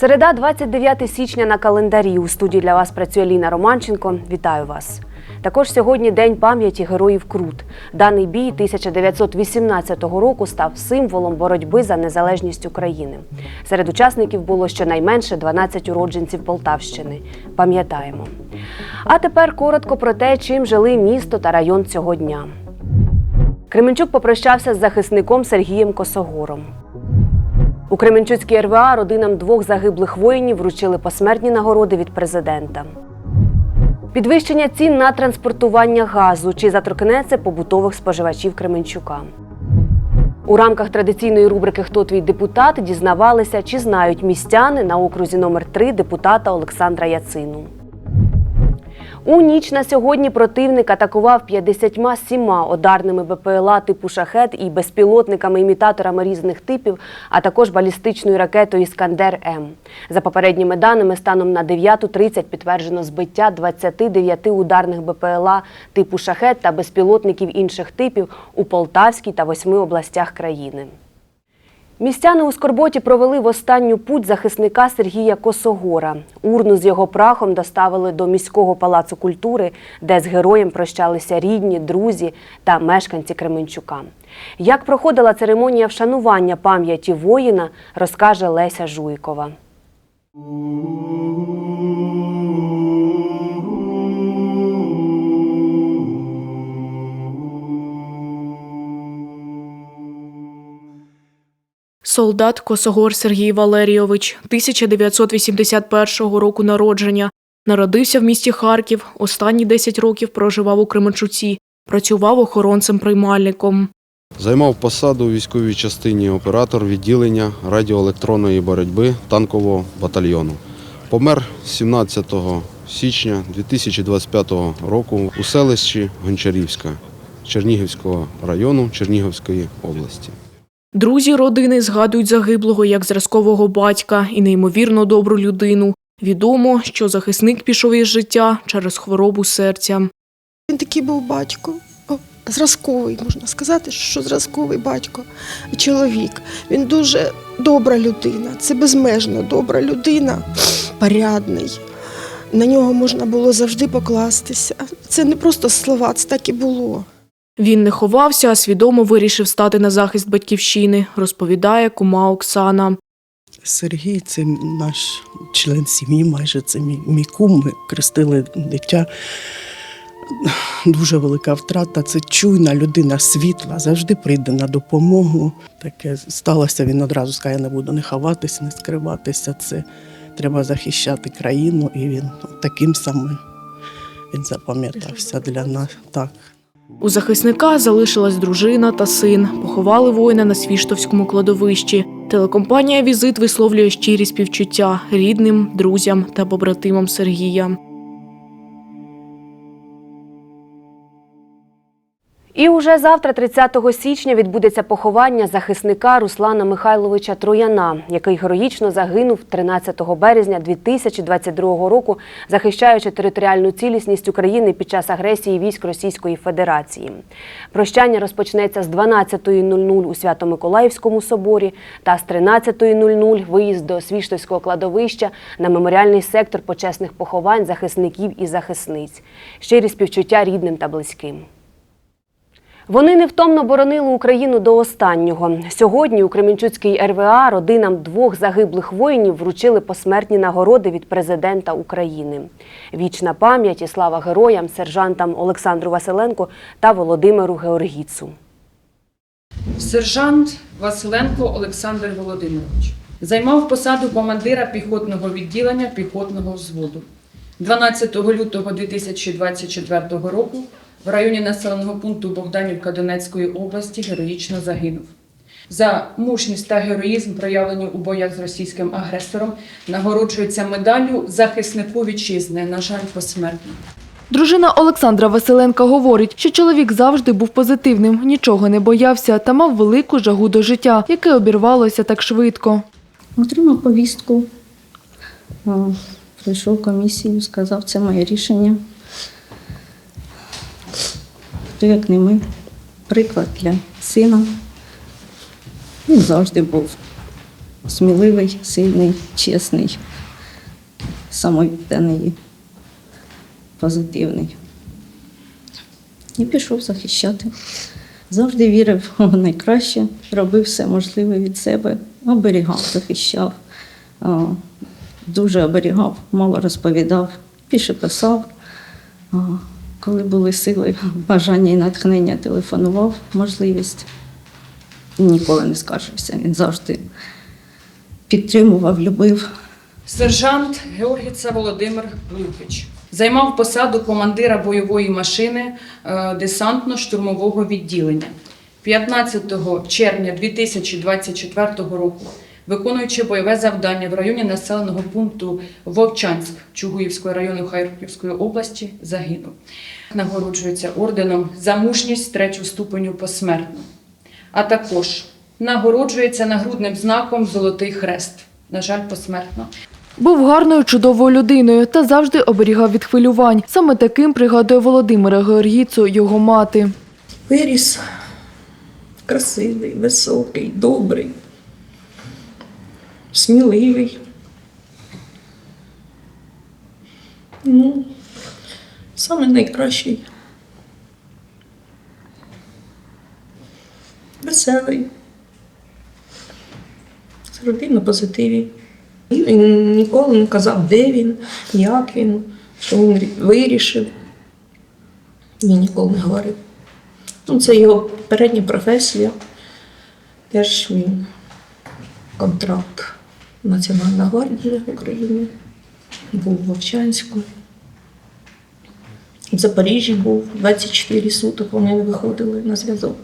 Середа, 29 січня на календарі. У студії для вас працює Ліна Романченко. Вітаю вас. Також сьогодні День пам'яті героїв Крут. Даний бій 1918 року став символом боротьби за незалежність України. Серед учасників було щонайменше 12 уродженців Полтавщини. Пам'ятаємо. А тепер коротко про те, чим жили місто та район цього дня. Кременчук попрощався з захисником Сергієм Косогором. У Кременчуцькій РВА родинам двох загиблих воїнів вручили посмертні нагороди від президента. Підвищення цін на транспортування газу чи заторкнеться побутових споживачів Кременчука. У рамках традиційної рубрики Хто твій депутат дізнавалися, чи знають містяни на окрузі номер 3 депутата Олександра Яцину. У ніч на сьогодні противник атакував 57 ударними БПЛА типу шахет і безпілотниками-імітаторами різних типів, а також балістичною ракетою Іскандер М. За попередніми даними, станом на 9.30 підтверджено збиття 29 ударних БПЛА типу шахет та безпілотників інших типів у Полтавській та восьми областях країни. Містяни у Скорботі провели в останню путь захисника Сергія Косогора. Урну з його прахом доставили до міського палацу культури, де з героєм прощалися рідні, друзі та мешканці Кременчука. Як проходила церемонія вшанування пам'яті воїна, розкаже Леся Жуйкова. Солдат Косогор Сергій Валерійович, 1981 року народження. Народився в місті Харків. Останні 10 років проживав у Кременчуці. Працював охоронцем-приймальником. Займав посаду у військовій частині оператор відділення радіоелектронної боротьби танкового батальйону. Помер 17 січня 2025 року у селищі Гончарівська Чернігівського району Чернігівської області. Друзі родини згадують загиблого як зразкового батька і неймовірно добру людину. Відомо, що захисник пішов із життя через хворобу серця. Він такий був батько, зразковий, можна сказати, що зразковий батько, чоловік. Він дуже добра людина, це безмежно добра людина, порядний. На нього можна було завжди покластися. Це не просто слова, це так і було. Він не ховався, а свідомо вирішив стати на захист батьківщини, розповідає кума Оксана. Сергій це наш член сім'ї, майже це мій, мій кум. Ми крестили дитя. Дуже велика втрата. Це чуйна людина світла, завжди прийде на допомогу. Таке сталося, він одразу сказав, я не буду не ховатися, не скриватися. Це треба захищати країну, і він таким самим він запам'ятався для нас. Так. У захисника залишилась дружина та син. Поховали воїна на Свіштовському кладовищі. Телекомпанія Візит висловлює щирі співчуття рідним, друзям та побратимам Сергія. І уже завтра, 30 січня, відбудеться поховання захисника Руслана Михайловича Трояна, який героїчно загинув 13 березня 2022 року, захищаючи територіальну цілісність України під час агресії військ Російської Федерації. Прощання розпочнеться з 12.00 у Свято-Миколаївському соборі та з 13.00 виїзд до Свіштовського кладовища на меморіальний сектор почесних поховань захисників і захисниць. Щирі співчуття рідним та близьким. Вони невтомно боронили Україну до останнього. Сьогодні у Кременчуцькій РВА родинам двох загиблих воїнів вручили посмертні нагороди від президента України. Вічна пам'ять і слава героям, сержантам Олександру Василенко та Володимиру Георгіцу. Сержант Василенко Олександр Володимирович займав посаду командира піхотного відділення піхотного взводу. 12 лютого 2024 року в районі населеного пункту Богданівка Донецької області героїчно загинув. За мужність та героїзм, проявлені у боях з російським агресором, нагороджується медаллю захиснику вітчизни, на жаль, посмертно. Дружина Олександра Василенка говорить, що чоловік завжди був позитивним, нічого не боявся та мав велику жагу до життя, яке обірвалося так швидко. Отримав повістку. Прийшов комісію, сказав, це моє рішення. Хто як не ми, приклад для сина. Він завжди був сміливий, сильний, чесний, самовідданий, позитивний. І пішов захищати. Завжди вірив у найкраще, робив все можливе від себе, оберігав, захищав, дуже оберігав, мало розповідав, більше писав. Коли були сили, бажання і натхнення, телефонував, можливість. Ніколи не скаржився. Він завжди підтримував, любив. Сержант Георгіца Володимир Глухич займав посаду командира бойової машини е, десантно-штурмового відділення. 15 червня 2024 року, виконуючи бойове завдання в районі населеного пункту Вовчанськ Чугуївського району Харківської області, загинув. Нагороджується орденом за мужність третього ступеню посмертно а також нагороджується нагрудним знаком Золотий Хрест. На жаль, посмертно. Був гарною, чудовою людиною та завжди оберігав від хвилювань. Саме таким пригадує Володимира Георгіцу його мати. Виріс красивий, високий, добрий, сміливий. Ну, саме найкращий. Веселий. Завжди на позитиві. І Він ніколи не казав, де він, як він, що він вирішив. Він ніколи не говорив. Ну, це його передня професія. Теж він контракт Національна гвардія України. Був в Вовчанську. В Запоріжжі був 24 суток, вони не виходили на зв'язок.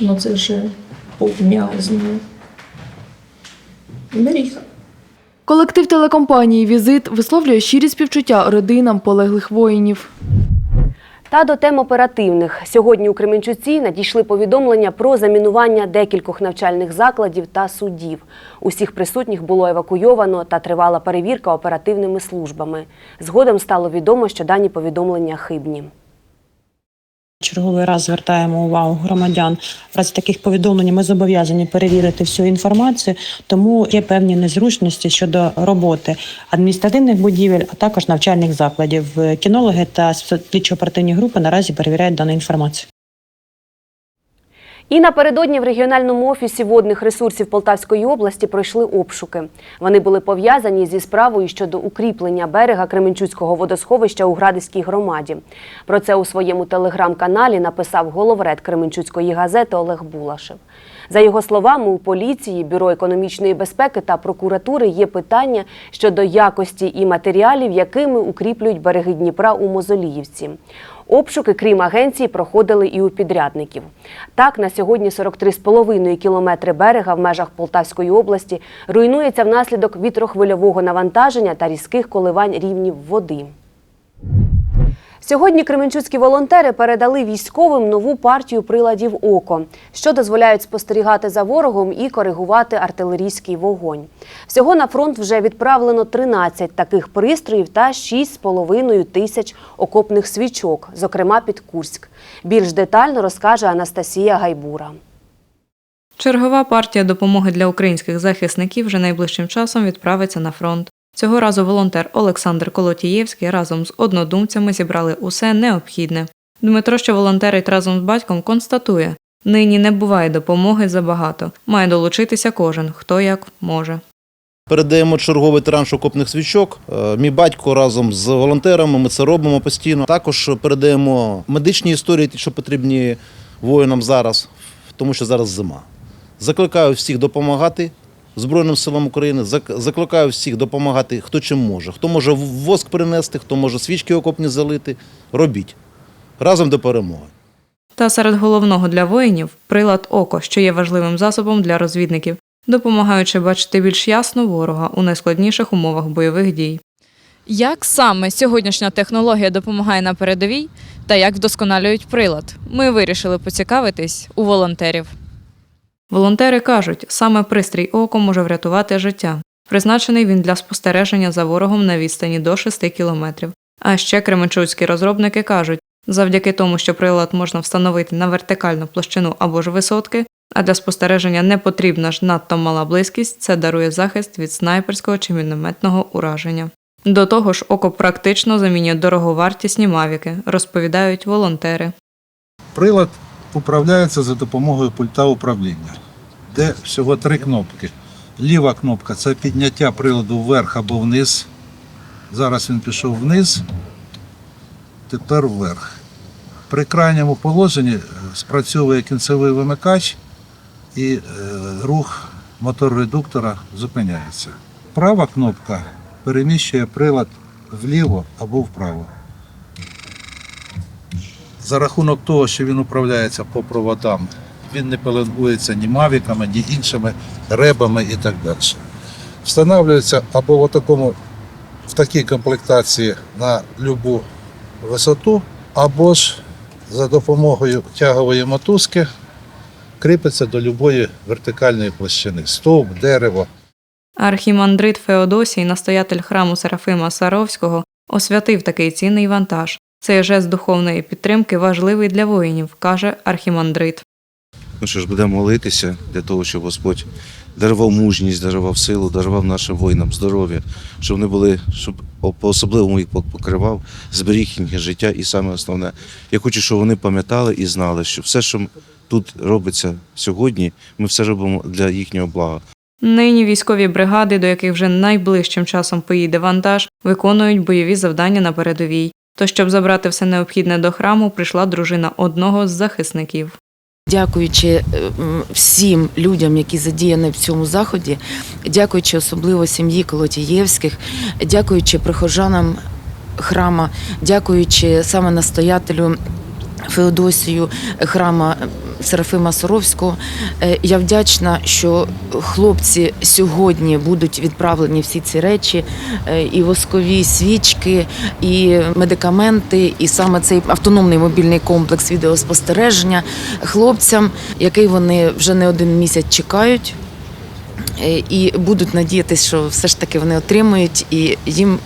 Ну це вже повдня з. Колектив телекомпанії Візит висловлює щирі співчуття родинам полеглих воїнів. Та до тем оперативних. Сьогодні у Кременчуці надійшли повідомлення про замінування декількох навчальних закладів та судів. Усіх присутніх було евакуйовано та тривала перевірка оперативними службами. Згодом стало відомо, що дані повідомлення хибні. Черговий раз звертаємо увагу громадян. В разі таких повідомлень ми зобов'язані перевірити всю інформацію, тому є певні незручності щодо роботи адміністративних будівель, а також навчальних закладів. Кінологи та слідчо-оперативні групи наразі перевіряють дану інформацію. І напередодні в регіональному офісі водних ресурсів Полтавської області пройшли обшуки. Вони були пов'язані зі справою щодо укріплення берега Кременчуцького водосховища у Градиській громаді. Про це у своєму телеграм-каналі написав головред Кременчуцької газети Олег Булашев. За його словами, у поліції, бюро економічної безпеки та прокуратури є питання щодо якості і матеріалів, якими укріплюють береги Дніпра у Мозоліївці. Обшуки, крім агенції, проходили і у підрядників. Так, на сьогодні 43,5 кілометри берега в межах Полтавської області руйнується внаслідок вітрохвильового навантаження та різких коливань рівнів води. Сьогодні кременчуцькі волонтери передали військовим нову партію приладів ОКО, що дозволяють спостерігати за ворогом і коригувати артилерійський вогонь. Всього на фронт вже відправлено 13 таких пристроїв та 6,5 тисяч окопних свічок, зокрема під Курськ. Більш детально розкаже Анастасія Гайбура. Чергова партія допомоги для українських захисників вже найближчим часом відправиться на фронт. Цього разу волонтер Олександр Колотієвський разом з однодумцями зібрали усе необхідне. Дмитро, що волонтерить разом з батьком, констатує: нині не буває допомоги забагато. Має долучитися кожен, хто як може. Передаємо черговий транш окопних свічок. Е, Мій батько разом з волонтерами. Ми це робимо постійно. Також передаємо медичні історії, ті, що потрібні воїнам зараз, тому що зараз зима. Закликаю всіх допомагати Збройним силам України. Закликаю всіх допомагати, хто чим може. Хто може воск принести, хто може свічки окопні залити. Робіть разом до перемоги. Та серед головного для воїнів прилад око, що є важливим засобом для розвідників, допомагаючи бачити більш ясно ворога у найскладніших умовах бойових дій. Як саме сьогоднішня технологія допомагає на передовій та як вдосконалюють прилад? Ми вирішили поцікавитись у волонтерів. Волонтери кажуть, саме пристрій око може врятувати життя. Призначений він для спостереження за ворогом на відстані до 6 кілометрів. А ще кременчуцькі розробники кажуть, завдяки тому, що прилад можна встановити на вертикальну площину або ж висотки, а для спостереження не потрібна ж надто мала близькість, це дарує захист від снайперського чи мінометного ураження. До того ж, око практично замінює дороговартісні мавіки, розповідають волонтери. Прилад управляється за допомогою пульта управління, де всього три кнопки. Ліва кнопка це підняття приладу вверх або вниз. Зараз він пішов вниз, тепер вверх. При крайньому положенні е, спрацьовує кінцевий вимикач і е, рух мотор-редуктора зупиняється. Права кнопка переміщує прилад вліво або вправо. За рахунок того, що він управляється по проводам, він не пеленгується ні мавіками, ні іншими ребами і так далі. Встановлюється або в, такому, в такій комплектації на любу висоту, або ж за допомогою тягової мотузки кріпиться до любої вертикальної площини стовп, дерево. Архімандрит Феодосій, настоятель храму Серафима Саровського, освятив такий цінний вантаж. Цей жест духовної підтримки важливий для воїнів, каже архімандрит. Ну що ж, будемо молитися для того, щоб Господь дарував мужність, дарував силу, дарував нашим воїнам здоров'я, щоб вони були, щоб по-особливому їх покривав, зберіг їхнє життя. І саме основне, я хочу, щоб вони пам'ятали і знали, що все, що тут робиться сьогодні, ми все робимо для їхнього блага. Нині військові бригади, до яких вже найближчим часом поїде вантаж, виконують бойові завдання на передовій. То, щоб забрати все необхідне до храму, прийшла дружина одного з захисників. Дякуючи е, всім людям, які задіяні в цьому заході, дякуючи особливо сім'ї Колотієвських, дякуючи прихожанам храма, дякуючи саме настоятелю Феодосію храма Серафима Соровського. Е, Я вдячна, що хлопці сьогодні будуть відправлені всі ці речі, е, і воскові свічки, і медикаменти, і саме цей автономний мобільний комплекс відеоспостереження хлопцям, який вони вже не один місяць чекають. Е, І будуть надіятися, що все ж таки вони отримують, і їм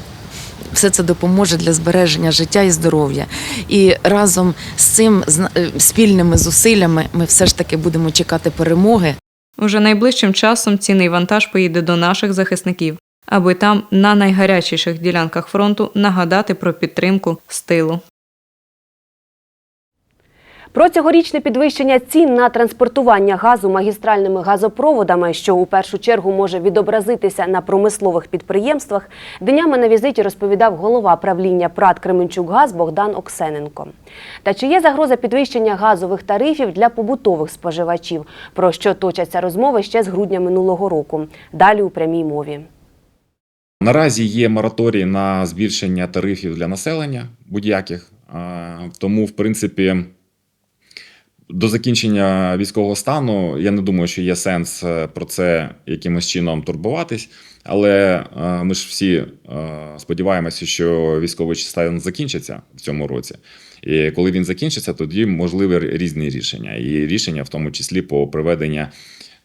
все це допоможе для збереження життя і здоров'я. І разом з цим е, спільними зусиллями ми все ж таки будемо чекати перемоги. Уже найближчим часом цінний вантаж поїде до наших захисників, аби там на найгарячіших ділянках фронту нагадати про підтримку з тилу. Про цьогорічне підвищення цін на транспортування газу магістральними газопроводами, що у першу чергу може відобразитися на промислових підприємствах, днями на візиті розповідав голова правління ПРАТ Кременчукгаз Богдан Оксененко. Та чи є загроза підвищення газових тарифів для побутових споживачів, про що точаться розмови ще з грудня минулого року? Далі у прямій мові. Наразі є мораторій на збільшення тарифів для населення будь-яких, тому, в принципі, до закінчення військового стану я не думаю, що є сенс е, про це якимось чином турбуватись. Але е, ми ж всі е, сподіваємося, що військовий стан закінчиться в цьому році. І коли він закінчиться, тоді можливі різні рішення. І рішення, в тому числі по приведення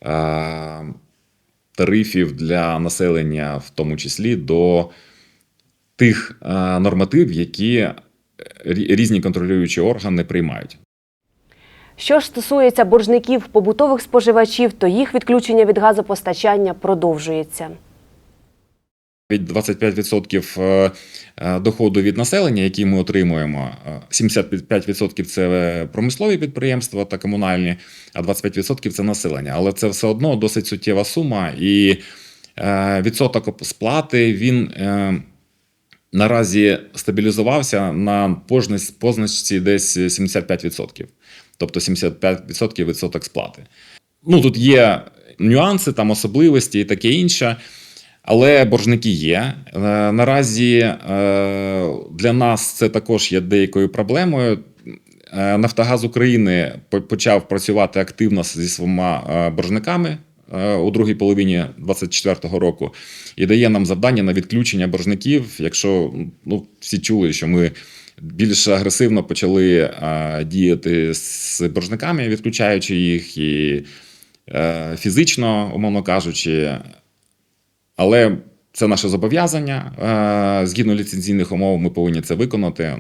е, тарифів для населення, в тому числі до тих норматив, які різні контролюючі органи приймають. Що ж стосується боржників побутових споживачів, то їх відключення від газопостачання продовжується. Від 25% е, е, доходу від населення, які ми отримуємо, е, 75% це промислові підприємства та комунальні, а 25% це населення. Але це все одно досить суттєва сума, і е, відсоток сплати він е, наразі стабілізувався на позначці десь 75%. Тобто 75% відсоток сплати. Ну тут є нюанси, там особливості і таке інше. Але боржники є. Е, Наразі е, для нас це також є деякою проблемою. Е, Нафтогаз України почав працювати активно зі своїми боржниками у другій половині 2024 року і дає нам завдання на відключення боржників. Якщо ну, всі чули, що ми більш агресивно почали діяти з боржниками, відключаючи їх і е, фізично, умовно кажучи. Але це наше зобов'язання. Е, Згідно ліцензійних умов, ми повинні це виконати.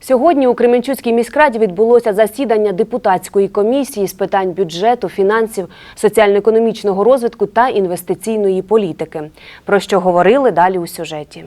Сьогодні у Кременчуцькій міськраді відбулося засідання депутатської комісії з питань бюджету, фінансів, соціально-економічного розвитку та інвестиційної політики. Про що говорили далі у сюжеті.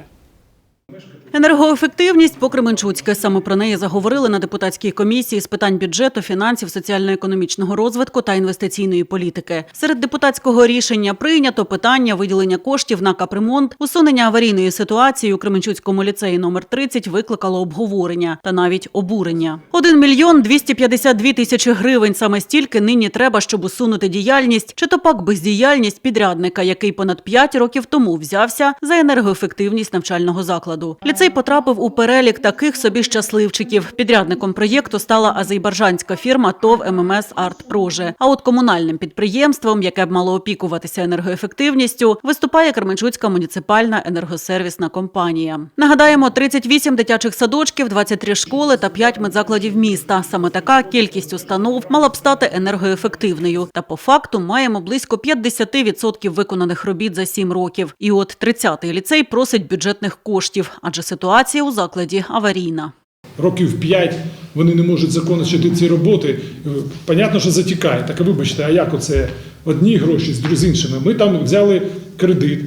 Енергоефективність по Кременчуцьке. Саме про неї заговорили на депутатській комісії з питань бюджету, фінансів, соціально-економічного розвитку та інвестиційної політики. Серед депутатського рішення прийнято питання виділення коштів на капремонт, усунення аварійної ситуації у Кременчуцькому ліцеї номер 30 викликало обговорення та навіть обурення. 1 мільйон 252 тисячі гривень. Саме стільки нині треба, щоб усунути діяльність чи то пак бездіяльність підрядника, який понад 5 років тому взявся за енергоефективність навчального закладу. Ліцей потрапив у перелік таких собі щасливчиків. Підрядником проєкту стала азербайджанська фірма ТОВ ММС Арт Проже. А от комунальним підприємством, яке б мало опікуватися енергоефективністю, виступає Кременчуцька муніципальна енергосервісна компанія. Нагадаємо, 38 дитячих садочків, 23 школи та 5 медзакладів міста. Саме така кількість установ мала б стати енергоефективною. Та по факту маємо близько 50% виконаних робіт за 7 років. І от 30-й ліцей просить бюджетних коштів, адже ситуація у закладі аварійна. Років 5 вони не можуть закончити ці роботи. Е, Понятно, що затікає. Так вибачте, а як оце одні гроші з іншими? Ми там взяли кредит,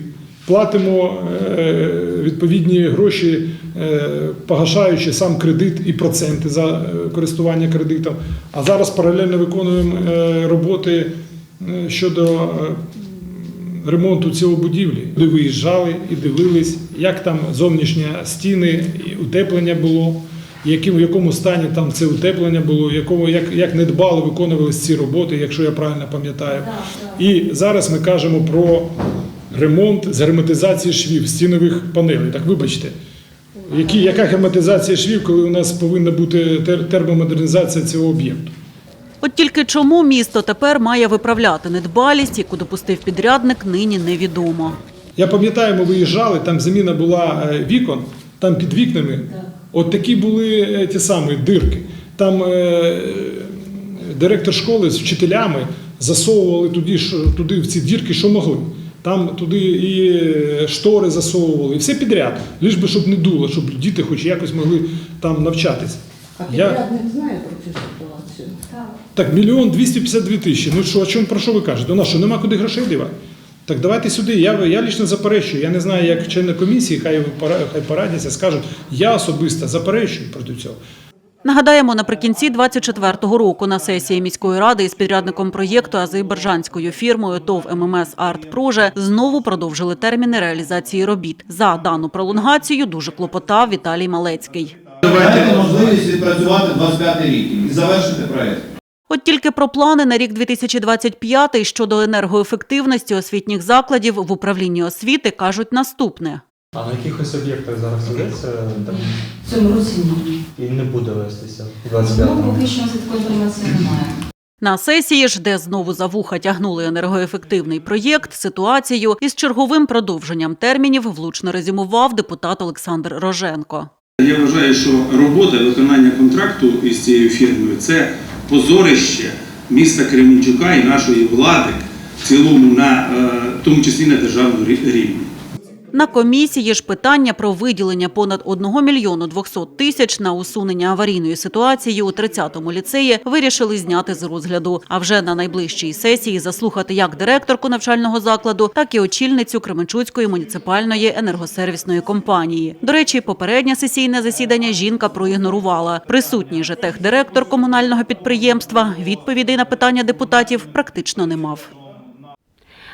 платимо е, відповідні гроші, е, погашаючи сам кредит і проценти за користування кредитом. А зараз паралельно виконуємо роботи щодо ремонту цього будівлі. Люди виїжджали і дивились, як там зовнішні стіни, утеплення було, яким, в якому стані там це утеплення було, якого, як, як недбало виконувалися ці роботи, якщо я правильно пам'ятаю. І зараз ми кажемо про ремонт з герметизації швів, стінових панелей. Так вибачте. Які, яка герметизація швів, коли у нас повинна бути термомодернізація цього об'єкту? От тільки чому місто тепер має виправляти недбалість, яку допустив підрядник, нині невідомо. Я пам'ятаю, ми виїжджали, там заміна була е, вікон, там під вікнами. От такі були е, ті самі дирки. Там е, директор школи з вчителями засовували туди, туди в ці дірки, що могли. Там туди і е, штори засовували, і все підряд, лиш би щоб не дуло, щоб діти хоч якось могли там навчатися. А Я- підрядник знає про цю ситуацію? Так. Мільйон 252 тисячі. Ну що, о чому, про що ви кажете? У нас що, нема куди грошей дівати? Так давайте сюди. Я, я лично заперечую. Я не знаю, як члени комісії, хай, хай порадяться, скажуть. Я особисто заперечую проти цього. Нагадаємо, наприкінці 24-го року на сесії міської ради із підрядником проєкту азербайджанською фірмою ТОВ ММС Арт Проже знову продовжили терміни реалізації робіт. За дану пролонгацію дуже клопотав Віталій Малецький. Дайте можливість відпрацювати 25 рік і завершити проєкт. От тільки про плани на рік 2025 щодо енергоефективності освітніх закладів в управлінні освіти кажуть наступне. А на якихось об'єктах зараз ведеться там В цьому році ні. і не буде вестися в Ну, 25-му? поки що такої інформації немає. На сесії ж, де знову за вуха тягнули енергоефективний проєкт, ситуацію із черговим продовженням термінів влучно резюмував депутат Олександр Роженко. Я вважаю, що робота виконання контракту із цією фірмою це позорище міста Кременчука і нашої влади в цілому, на, е, в тому числі на державному рі- рівні. На комісії ж питання про виділення понад 1 мільйону 200 тисяч на усунення аварійної ситуації у 30-му ліцеї вирішили зняти з розгляду. А вже на найближчій сесії заслухати як директорку навчального закладу, так і очільницю Кременчуцької муніципальної енергосервісної компанії. До речі, попереднє сесійне засідання жінка проігнорувала. Присутній же техдиректор комунального підприємства відповідей на питання депутатів практично не мав.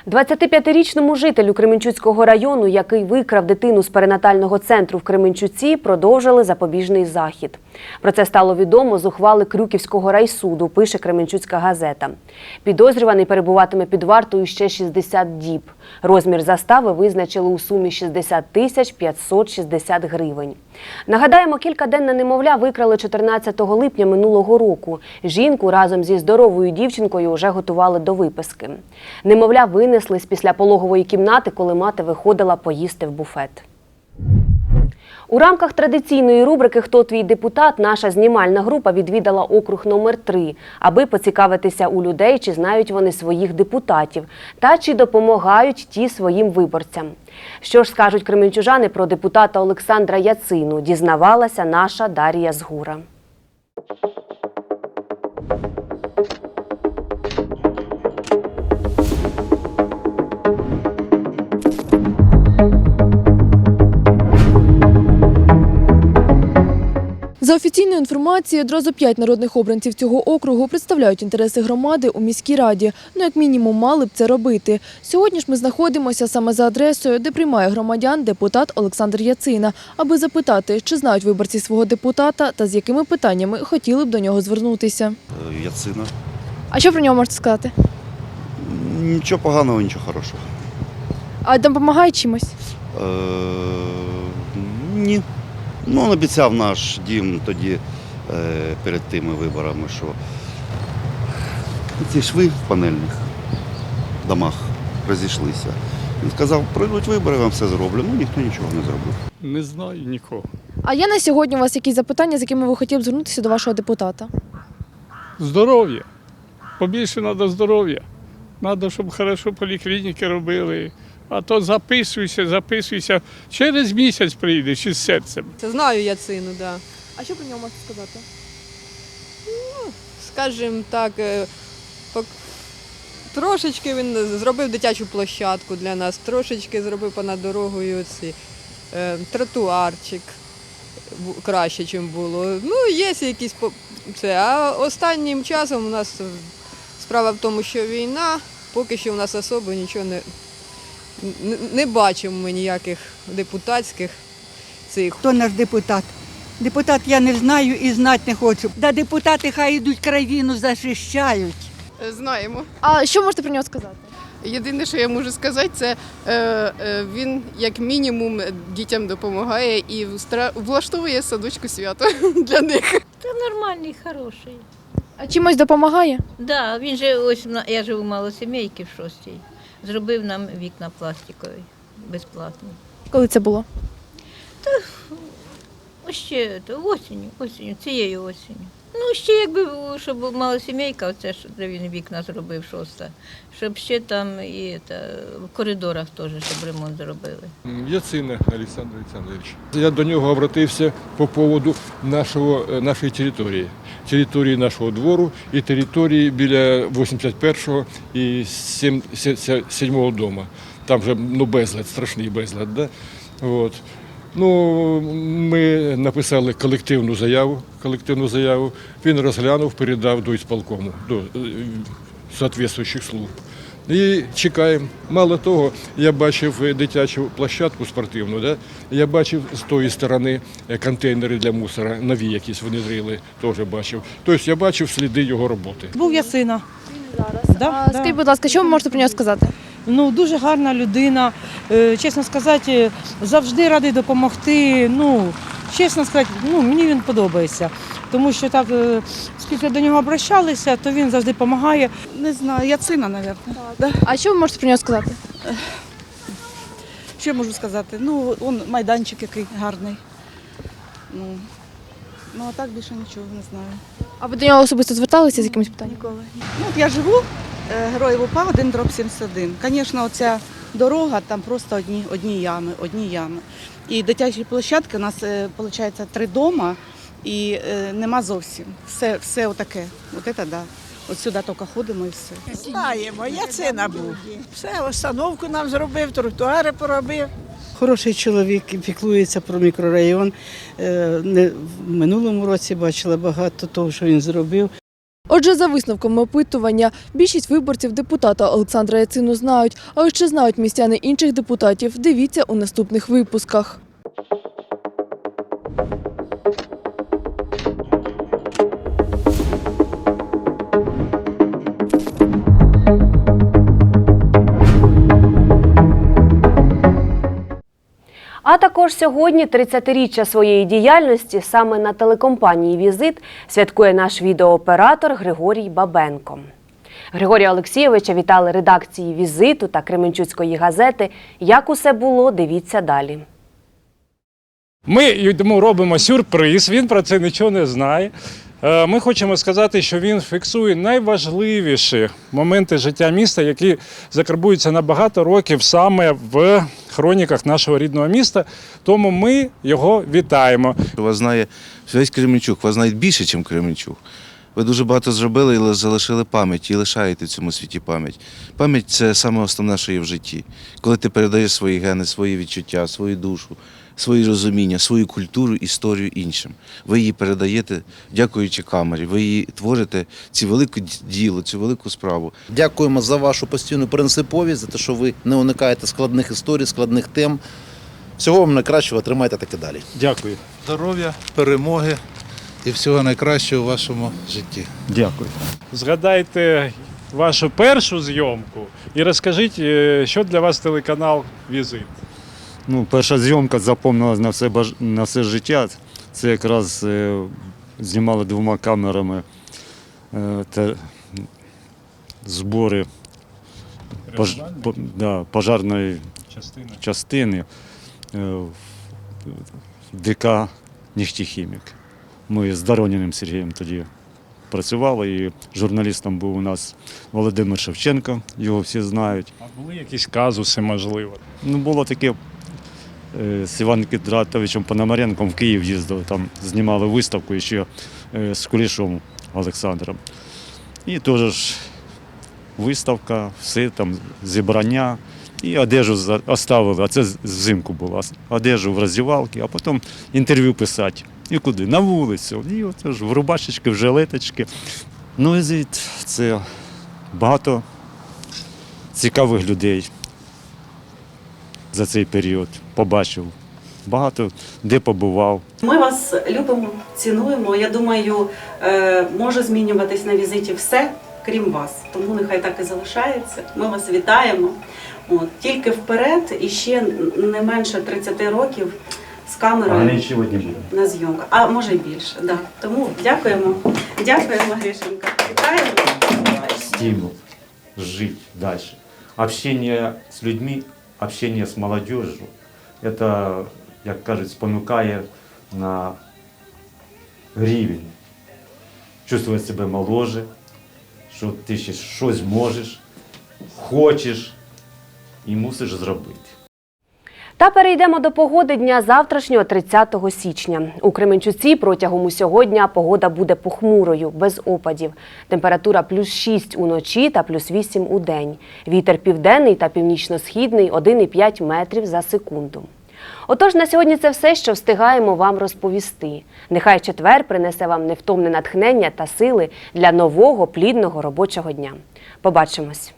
25-річному жителю Кременчуцького району, який викрав дитину з перинатального центру в Кременчуці, продовжили запобіжний захід. Про це стало відомо з ухвали Крюківського райсуду, пише Кременчуцька газета. Підозрюваний перебуватиме під вартою ще 60 діб. Розмір застави визначили у сумі 60 тисяч 560 гривень. Нагадаємо, кількаденне немовля викрали 14 липня минулого року. Жінку разом зі здоровою дівчинкою вже готували до виписки. Немовля винесли з після пологової кімнати, коли мати виходила поїсти в буфет. У рамках традиційної рубрики Хто твій депутат наша знімальна група відвідала округ номер 3 аби поцікавитися у людей, чи знають вони своїх депутатів та чи допомагають ті своїм виборцям. Що ж скажуть кременчужани про депутата Олександра Яцину, дізнавалася наша Дар'я Згура. За офіційною інформацією, одразу п'ять народних обранців цього округу представляють інтереси громади у міській раді. Ну, як мінімум, мали б це робити. Сьогодні ж ми знаходимося саме за адресою, де приймає громадян депутат Олександр Яцина, аби запитати, чи знають виборці свого депутата та з якими питаннями хотіли б до нього звернутися. Яцина. А що про нього можете сказати? Нічого поганого, нічого хорошого. А допомагає чимось? Е, ні. Ну, він обіцяв наш дім тоді е, перед тими виборами, що ці шви в панельних домах розійшлися. Він сказав, пройдуть вибори, вам все зроблю. Ну, ніхто нічого не зробив. Не знаю нікого. А є на сьогодні у вас якісь запитання, з якими ви хотіли б звернутися до вашого депутата? Здоров'я. Побільше треба здоров'я. Треба, щоб хорошо поліклініки робили. А то записуйся, записуйся. Через місяць прийдеш із серцем. Це знаю Яцину, так. Да. А що про нього можете сказати? Скажімо так, е, пок- трошечки він зробив дитячу площадку для нас, трошечки зробив понад дорогою ці, е, тротуарчик краще, ніж було. Ну, є якісь це. А останнім часом у нас справа в тому, що війна, поки що у нас особо нічого не, не, бачимо ми ніяких депутатських цих. Хто наш депутат? Депутат я не знаю і знати не хочу. Да депутати хай йдуть країну захищають. Знаємо. А що можете про нього сказати? Єдине, що я можу сказати, це е, е, він як мінімум дітям допомагає і влаштовує садочку свято для них. Та нормальний, хороший. А чимось допомагає? Да, він же ось я живу в малосімейки в шостій. Зробив нам вікна пластикові безплатно. Коли це було? Та ще то, осінню, осінню, цією осінню. Ну, ще якби щоб малосімейка, оце ж де він вікна зробив шоста, щоб ще там і та, в коридорах теж, щоб ремонт зробили. Яцина Олександр Олександрович. Я до нього обратився по поводу нашого, е, нашої території. Території нашого двору і території біля 81-го і 77-го дому. Там вже ну, безлад, страшний безлад. Да? От. Ну, ми написали колективну заяву, колективну заяву. Він розглянув, передав до ісполкому, до е, соответствуючих служб. І чекаємо. Мало того, я бачив дитячу площадку спортивну, да? я бачив з тої сторони е, контейнери для мусора, нові якісь вони зрили, теж бачив. Тобто я бачив сліди його роботи. Був я сина. А скажіть, будь ласка, що ви можете про нього сказати? Ну, дуже гарна людина. Е, Чесно сказати, завжди радий допомогти. Ну, чесно сказати, ну, мені він подобається. Тому що так, е, скільки до нього обращалися, то він завжди допомагає. Не знаю, я сина, мабуть. А що ви можете про нього сказати? Що я можу сказати? Ну, он майданчик який гарний. Ну, ну а так більше нічого не знаю. А ви до нього особисто зверталися з якимось питанням? Ніколи. Ну, от я живу, героїв УПА, 1 дроб 71. Звісно, оця дорога, там просто одні, одні ями, одні ями. І дитячі площадки у нас, виходить, три дома і е, нема зовсім. Все, все отаке. От це да. От сюди тільки ходимо і все. Знаємо, я сина був. Все, установку нам зробив, тротуари поробив. Хороший чоловік і піклується про мікрорайон. Е, Не в минулому році бачила багато того, що він зробив. Отже, за висновками опитування, більшість виборців депутата Олександра Яцину знають, а ще знають містяни інших депутатів, дивіться у наступних випусках. А також сьогодні 30-річчя своєї діяльності саме на телекомпанії Візит святкує наш відеооператор Григорій Бабенко. Григорія Олексійовича вітали редакції візиту та Кременчуцької газети. Як усе було, дивіться далі. Ми йому робимо сюрприз, він про це нічого не знає. Е, Ми хочемо сказати, що він фіксує найважливіші моменти життя міста, які закарбуються на багато років саме в хроніках нашого рідного міста. Тому ми його вітаємо. Вас знає весь Кременчук, вас знають більше, ніж Кременчук. Ви дуже багато зробили і залишили пам'ять, і лишаєте в цьому світі пам'ять. Пам'ять це саме основне, що є в житті. Коли ти передаєш свої гени, свої відчуття, свою душу, свої розуміння, свою культуру, історію іншим. Ви її передаєте, дякуючи камері. Ви її творите ці велике діло, цю велику справу. Дякуємо за вашу постійну принциповість, за те, що ви не уникаєте складних історій, складних тем. Всього вам найкращого, тримайте так і далі. Дякую. Здоров'я, перемоги і всього найкращого у вашому житті. Дякую. Згадайте вашу першу зйомку і розкажіть, е, що для вас телеканал Візит. Ну, перша зйомка запомнилась на все, на все життя. Це якраз е, знімали двома камерами е, те, збори пож, по, да, пожарної Частини. частини е, в ДК «Нефтехімік». Ми з Дороніним Сергієм тоді працювали, і журналістом був у нас Володимир Шевченко, його всі знають. А були якісь казуси, можливо? Ну, було таке з Іваном Кідратовичем Пономаренком в Київ їздили, там знімали виставку ще е, з Кулішом Олександром. І теж виставка, все там зібрання. І одежу оставили, а це взимку було. Одежу в роздівалці, а потім інтерв'ю писати. І куди? На вулицю. І оце ж в рубашечки, в жилеточки. Ну і це багато цікавих людей за цей період побачив. Багато де побував. Ми вас любимо, цінуємо. Я думаю, е, може змінюватись на візиті все, крім вас. Тому нехай так і залишається. Ми вас вітаємо. От, тільки вперед і ще не менше 30 років з камерою на зйомках. А може й більше. Да. Тому дякуємо. Дякуємо, Гришенька. Вітаємо. стимул жить дальше. Общение с людьми, общение с молодежью, это, як кажуть, спонукає на рівень. Чувствувати себе моложе, що ти ще щось можеш, хочеш і мусиш зробити. Та перейдемо до погоди дня завтрашнього 30 січня. У Кременчуці протягом усього дня погода буде похмурою, без опадів. Температура плюс 6 уночі та плюс 8 у день. Вітер південний та північно-східний 1,5 метрів за секунду. Отож, на сьогодні це все, що встигаємо вам розповісти. Нехай четвер принесе вам невтомне натхнення та сили для нового плідного робочого дня. Побачимось!